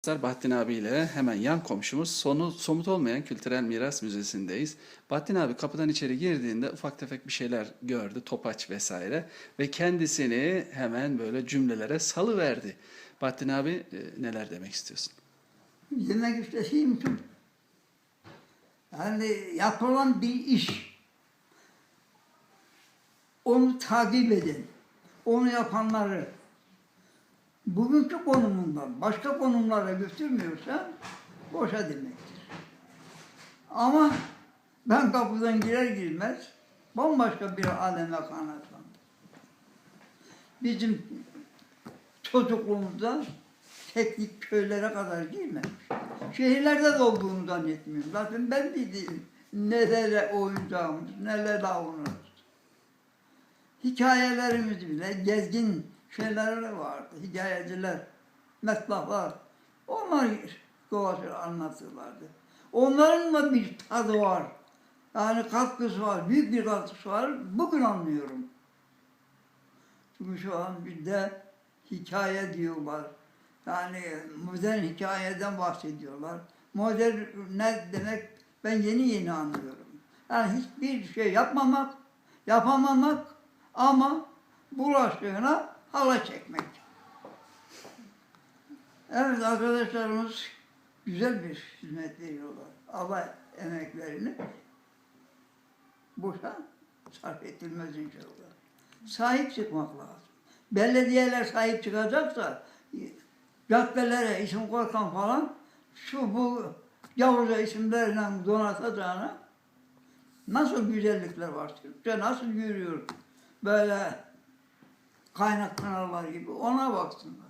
Arkadaşlar Bahattin abiyle hemen yan komşumuz sonu somut olmayan Kültürel Miras Müzesi'ndeyiz. Bahattin abi kapıdan içeri girdiğinde ufak tefek bir şeyler gördü, topaç vesaire ve kendisini hemen böyle cümlelere salıverdi. Bahattin abi e, neler demek istiyorsun? Demek istediğim şu. Yani yapılan bir iş. Onu takip edin. Onu yapanları bugünkü konumundan başka konumlara götürmüyorsa boşa demektir. Ama ben kapıdan girer girmez bambaşka bir aleme kanatlandım. Bizim çocukluğumuzda teknik köylere kadar girmemiş. Şehirlerde de olduğunu zannetmiyorum. Zaten ben bildiğim nelere oyuncağımız, neler davranırız. Hikayelerimiz bile gezgin şeyler vardı. Hikayeciler, metlahlar. Onlar dolaşır anlatırlardı. Onların da bir tadı var. Yani katkısı var, büyük bir katkısı var. Bugün anlıyorum. Çünkü şu an bir de hikaye diyorlar. Yani modern hikayeden bahsediyorlar. Modern ne demek ben yeni yeni anlıyorum. Yani hiçbir şey yapmamak, yapamamak ama bulaştığına hala çekmek. Evet arkadaşlarımız güzel bir hizmet veriyorlar. Allah emeklerini boşa sarf ettirmez inşallah. Sahip çıkmak lazım. Belediyeler sahip çıkacaksa caddelere isim koykan falan şu bu Yavuz'a isimlerle donatacağına nasıl güzellikler var Türkçe nasıl yürüyor böyle kaynak kanallar gibi ona baksınlar.